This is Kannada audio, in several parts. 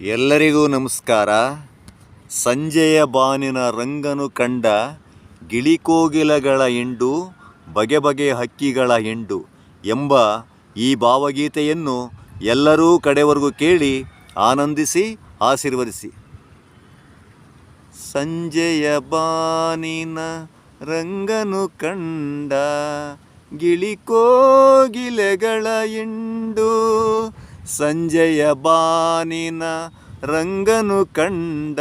ಎಲ್ಲರಿಗೂ ನಮಸ್ಕಾರ. ಸಂಜೆಯ ಬಾನಿನ ರಂಗನು ಕಂಡ ಗಿಳಿಕೋಗಿಲಗಳ ಹಿಂಡು, ಬಗೆ ಬಗೆ ಹಕ್ಕಿಗಳ ಹಿಂಡು ಎಂಬ ಈ ಭಾವಗೀತೆಯನ್ನು ಎಲ್ಲರೂ ಕಡೆವರೆಗೂ ಕೇಳಿ ಆನಂದಿಸಿ, ಆಶೀರ್ವದಿಸಿ. ಸಂಜೆಯ ಬಾನಿನ ರಂಗನು ಕಂಡ ಗಿಳಿಕೋಗಿಲೆಗಳ ಹಿಂಡು ಸಂಜೆಯ ಬಾನಿನ ರಂಗನು ಕಂಡ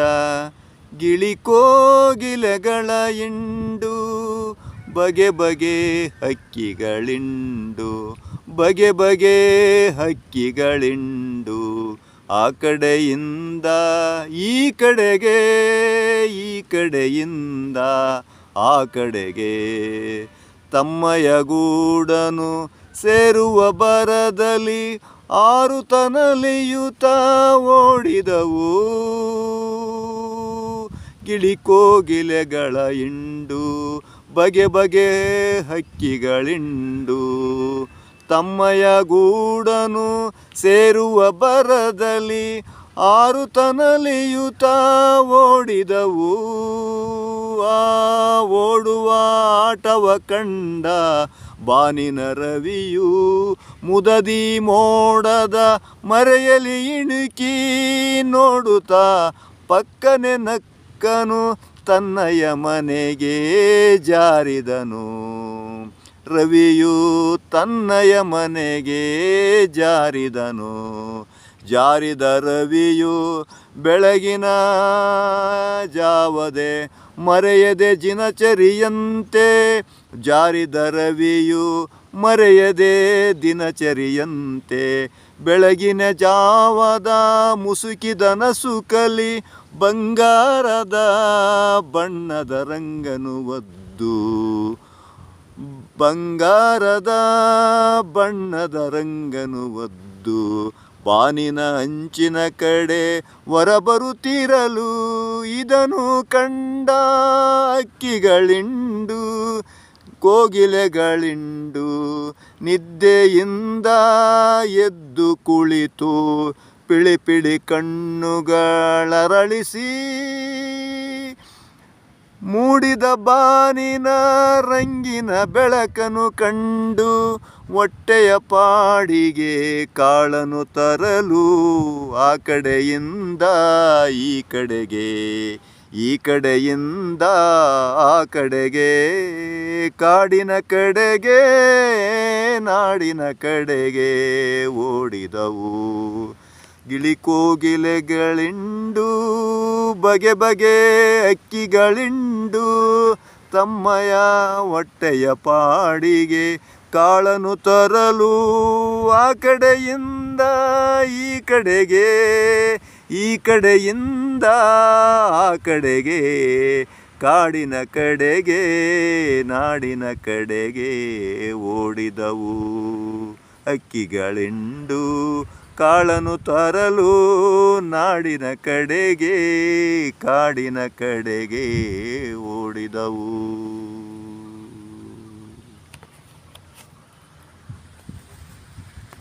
ಗಿಳಿಕೋಗಿಲೆಗಳ ಇಂಡು, ಬಗೆ ಬಗೆ ಹಕ್ಕಿಗಳಿಂಡು, ಬಗೆ ಬಗೆ ಹಕ್ಕಿಗಳಿಂಡು, ಆ ಕಡೆಯಿಂದ ಈ ಕಡೆಗೆ, ಈ ಕಡೆಯಿಂದ ಆ ಕಡೆಗೆ. ತಮ್ಮಯ ಗೂಡನು ಸೇರುವ ಬರದಲ್ಲಿ ಆರು ತನಲಿಯುತ ಓಡಿದವು. ಗಿಳಿಕೋಗಿಲೆಗಳ ಇಂಡು ಬಗೆ ಬಗೆ ಹಕ್ಕಿಗಳಿಂಡು. ತಮ್ಮಯ ಗೂಡನು ಸೇರುವ ಬರದಲ್ಲಿ ಆರು ತನಲಿಯುತ ಓಡಿದವು. ಆ ಓಡುವ ಆಟವ ಕಂಡ ಬಾನಿನ ರವಿಯು ಮುದದಿ ಮೋಡದ ಮರೆಯಲಿ ಇಣುಕಿ ನೋಡುತ್ತ ಪಕ್ಕನೆ ನಕ್ಕನು ತನ್ನಯ ಮನೆಗೆ ಜಾರಿದನು. ರವಿಯು ತನ್ನಯ ಮನೆಗೆ ಜಾರಿದನು. ಜಾರಿದ ರವಿಯು ಬೆಳಗಿನ ಜಾವದೆ ಮರೆಯದೆ ದಿನಚರಿಯಂತೆ. ಜಾರಿದ ರವಿಯು ಮರೆಯದೆ ದಿನಚರಿಯಂತೆ. ಬೆಳಗಿನ ಜಾವದ ಮುಸುಕಿದ ನಸುಕಲಿ ಬಂಗಾರದ ಬಣ್ಣದ ರಂಗನು ಒದ್ದು. ಬಂಗಾರದ ಬಣ್ಣದ ರಂಗನು ಒದ್ದು. ಬಾನಿನ ಅಂಚಿನ ಕಡೆ ಹೊರಬರುತ್ತಿರಲು ಇದನು ಕಂಡ ಅಕ್ಕಿಗಳಿಂಡು ಕೋಗಿಲೆಗಳಿಂಡು ನಿದ್ದೆಯಿಂದ ಎದ್ದು ಕುಳಿತು ಪಿಳಿ ಪಿಳಿ ಕಣ್ಣುಗಳರಳಿಸಿ ಮೂಡಿದ ಬಾನಿನ ರಂಗಿನ ಬೆಳಕನು ಕಂಡು ಹೊಟ್ಟೆಯ ಪಾಡಿಗೆ ಕಾಳನು ತರಲು ಆ ಕಡೆಯಿಂದ ಈ ಕಡೆಗೆ, ಈ ಕಡೆಯಿಂದ ಆ ಕಡೆಗೆ, ಕಾಡಿನ ಕಡೆಗೆ, ನಾಡಿನ ಕಡೆಗೆ ಓಡಿದವು. ಗಿಳಿಕೋಗಿಲೆಗಳಿಂಡು ಬಗೆ ಬಗೆ ಅಕ್ಕಿಗಳಿಂಡು ತಮ್ಮಯ ಹೊಟ್ಟೆಯ ಪಾಡಿಗೆ ಕಾಳನು ತರಲು ಆ ಕಡೆಯಿಂದ ಈ ಕಡೆಗೆ, ಈ ಕಡೆಯಿಂದ ಆ ಕಡೆಗೆ, ಕಾಡಿನ ಕಡೆಗೆ, ನಾಡಿನ ಕಡೆಗೆ ಓಡಿದವು ಅಕ್ಕಿಗಳಿಂಡು ಕಾಳನು ತರಲು ನಾಡಿನ ಕಡೆಗೆ ಕಾಡಿನ ಕಡೆಗೆ ಓಡಿದವು.